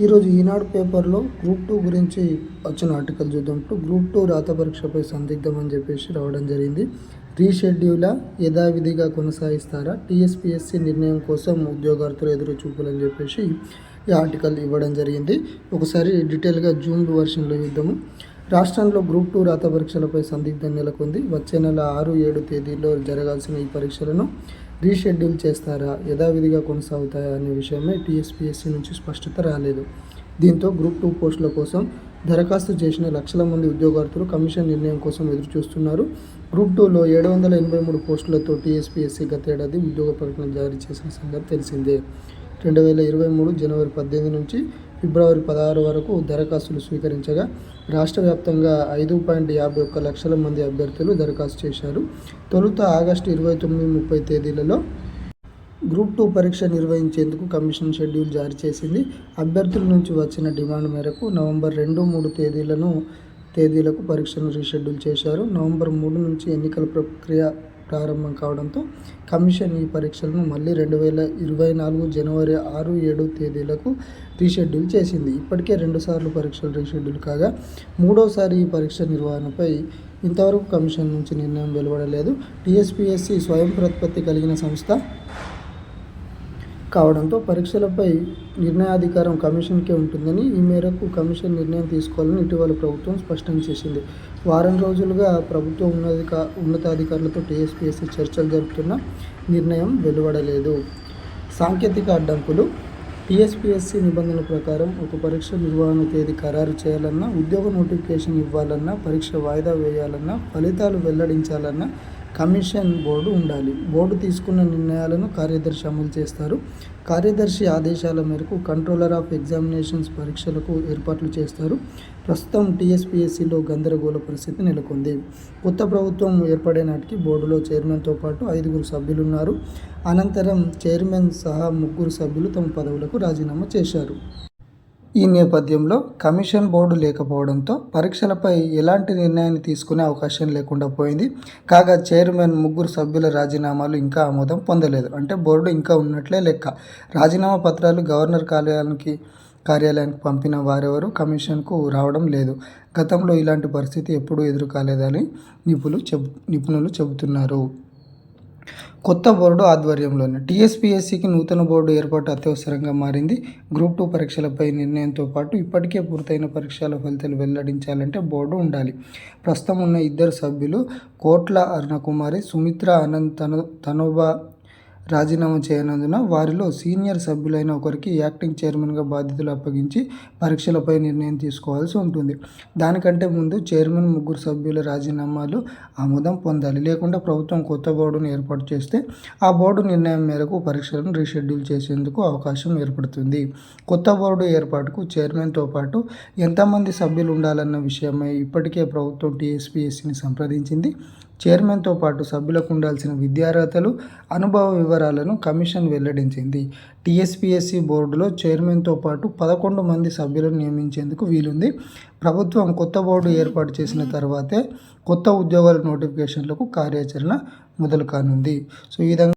ఈరోజు ఈనాడు పేపర్లో group two గురించి వచ్చిన ఆర్టికల్ చూద్దాం. గ్రూప్ టూ రాత పరీక్షపై సందిగ్ధం అని చెప్పేసి రావడం జరిగింది. రీషెడ్యూలా యథావిధిగా కొనసాగిస్తారా? టీఎస్పీఎస్సీ నిర్ణయం కోసం ఉద్యోగార్థులు ఎదురు చూపులని చెప్పేసి ఈ ఆర్టికల్ ఇవ్వడం జరిగింది. ఒకసారి డీటెయిల్గా జూమ్ వర్షన్లో చూద్దాము. రాష్ట్రంలో గ్రూప్ టూ రాత పరీక్షలపై సందిగ్ధం నెలకొంది. వచ్చే నెల ఆరు ఏడు తేదీల్లో జరగాల్సిన ఈ పరీక్షలను రీషెడ్యూల్ చేస్తారా? యథావిధిగా కొనసాగుతాయా అనే విషయమై టీఎస్పీఎస్సీ నుంచి స్పష్టత రాలేదు. దీంతో గ్రూప్ టూ పోస్టుల కోసం దరఖాస్తు చేసిన లక్షల మంది ఉద్యోగార్థులు కమిషన్ నిర్ణయం కోసం ఎదురు చూస్తున్నారు గ్రూప్ టూలో ఏడు వందల ఎనభై మూడు పోస్టులతో టీఎస్పీఎస్సీ గతేడాది ఉద్యోగ ప్రకటన జారీ చేసిన సంగతి తెలిసిందే. రెండు వేల ఇరవై మూడు జనవరి పద్దెనిమిది నుంచి ఫిబ్రవరి పదహారు వరకు దరఖాస్తులు స్వీకరించగా రాష్ట్ర వ్యాప్తంగా ఐదు పాయింట్ యాభై ఒక్క లక్షల మంది అభ్యర్థులు దరఖాస్తు చేశారు. తొలుత ఆగస్టు ఇరవై తొమ్మిది ముప్పై తేదీలలో గ్రూప్ టూ పరీక్ష నిర్వహించేందుకు కమిషన్ షెడ్యూల్ జారీ చేసింది. అభ్యర్థుల నుంచి వచ్చిన డిమాండ్ మేరకు నవంబర్ రెండు మూడు తేదీలను తేదీలకు పరీక్షను రీషెడ్యూల్ చేశారు. నవంబర్ మూడు నుంచి ఎన్నికల ప్రక్రియ ప్రారంభం కావడంతో కమిషన్ ఈ పరీక్షలను మళ్ళీ రెండు వేల ఇరవై నాలుగు జనవరి ఆరు ఏడు తేదీలకు రీషెడ్యూల్ చేసింది. ఇప్పటికే రెండుసార్లు పరీక్షలు రీషెడ్యూల్ కాగా మూడోసారి ఈ పరీక్ష నిర్వహణపై ఇంతవరకు కమిషన్ నుంచి నిర్ణయం వెలువడలేదు. టీఎస్పీఎస్సీ స్వయం ప్రతిపత్తి కలిగిన సంస్థ కావడంతో పరీక్షలపై నిర్ణయాధికారం కమిషన్కే ఉంటుందని ఈ మేరకు కమిషన్ నిర్ణయం తీసుకోవాలని ఇటీవల ప్రభుత్వం స్పష్టం చేసింది. వారం రోజులుగా ప్రభుత్వ ఉన్నధిక ఉన్నతాధికారులతో టీఎస్పీఎస్సీ చర్చలు జరుపుతున్న నిర్ణయం వెలువడలేదు. సాంకేతిక అడ్డంకులు టీఎస్పీఎస్సీ నిబంధనల ప్రకారం ఒక పరీక్ష నిర్వహణ తేదీ ఖరారు చేయాలన్నా ఉద్యోగ నోటిఫికేషన్ ఇవ్వాలన్నా పరీక్ష వాయిదా వేయాలన్నా ఫలితాలు వెల్లడించాలన్నా కమిషన్ బోర్డు ఉండాలి. బోర్డు తీసుకున్న నిర్ణయాలను కార్యదర్శి అమలు చేస్తారు. కార్యదర్శి ఆదేశాల మేరకు కంట్రోలర్ ఆఫ్ ఎగ్జామినేషన్స్ పరీక్షలకు ఏర్పాట్లు చేస్తారు. ప్రస్తుతం టీఎస్పీఎస్సీలో గందరగోళ పరిస్థితి నెలకొంది. కొత్త ప్రభుత్వం ఏర్పడే నాటికి బోర్డులో చైర్మన్తో పాటు ఐదుగురు సభ్యులున్నారు. అనంతరం చైర్మన్ సహా ముగ్గురు సభ్యులు తమ పదవులకు రాజీనామా చేశారు. ఈ నేపథ్యంలో కమిషన్ బోర్డు లేకపోవడంతో పరీక్షలపై ఎలాంటి నిర్ణయాన్ని తీసుకునే అవకాశం లేకుండా పోయింది. కాగా చైర్మన్ ముగ్గురు సభ్యుల రాజీనామాలు ఇంకా ఆమోదం పొందలేదు. అంటే బోర్డు ఇంకా ఉన్నట్లే లెక్క. రాజీనామా పత్రాలు గవర్నర్ కార్యాలయానికి కార్యాలయానికి పంపిన వారెవరు కమిషన్కు రావడం లేదు. గతంలో ఇలాంటి పరిస్థితి ఎప్పుడూ ఎదురు కాలేదని నిపుణులు చెబు నిపుణులు చెబుతున్నారు. కొత్త బోర్డు ఆధ్వర్యంలోనే టీఎస్పీఎస్సీకి నూతన బోర్డు ఏర్పాటు అత్యవసరంగా మారింది. గ్రూప్ టూ పరీక్షలపై నిర్ణయంతో పాటు ఇప్పటికే పూర్తయిన పరీక్షల ఫలితాలు వెల్లడించాలంటే బోర్డు ఉండాలి. ప్రస్తుతం ఉన్న ఇద్దరు సభ్యులు కోట్ల అరుణకుమారి సుమిత్ర అనంత్ తన తనోబా రాజీనామా చేయనందున వారిలో సీనియర్ సభ్యులైన ఒకరికి యాక్టింగ్ చైర్మన్గా బాధ్యతలు అప్పగించి పరీక్షలపై నిర్ణయం తీసుకోవాల్సి ఉంటుంది. దానికంటే ముందు చైర్మన్ ముగ్గురు సభ్యుల రాజీనామాలు ఆమోదం పొందాలి. లేకుండా ప్రభుత్వం కొత్త బోర్డును ఏర్పాటు చేస్తే ఆ బోర్డు నిర్ణయం మేరకు పరీక్షలను రీషెడ్యూల్ చేసేందుకు అవకాశం ఏర్పడుతుంది. కొత్త బోర్డు ఏర్పాటుకు చైర్మన్తో పాటు ఎంతమంది సభ్యులు ఉండాలన్న విషయమై ఇప్పటికే ప్రభుత్వం టీఎస్పీఎస్సీని సంప్రదించింది. చైర్మన్తో పాటు సభ్యులకు ఉండాల్సిన విద్యార్హతలు అనుభవ వివరాలను కమిషన్ వెల్లడించింది. టీఎస్పీఎస్సీ బోర్డులో చైర్మన్తో పాటు పదకొండు మంది సభ్యులను నియమించేందుకు వీలుంది. ప్రభుత్వం కొత్త బోర్డు ఏర్పాటు చేసిన తర్వాతే కొత్త ఉద్యోగాల నోటిఫికేషన్లకు కార్యాచరణ మొదలు కానుంది సో ఈ విధంగా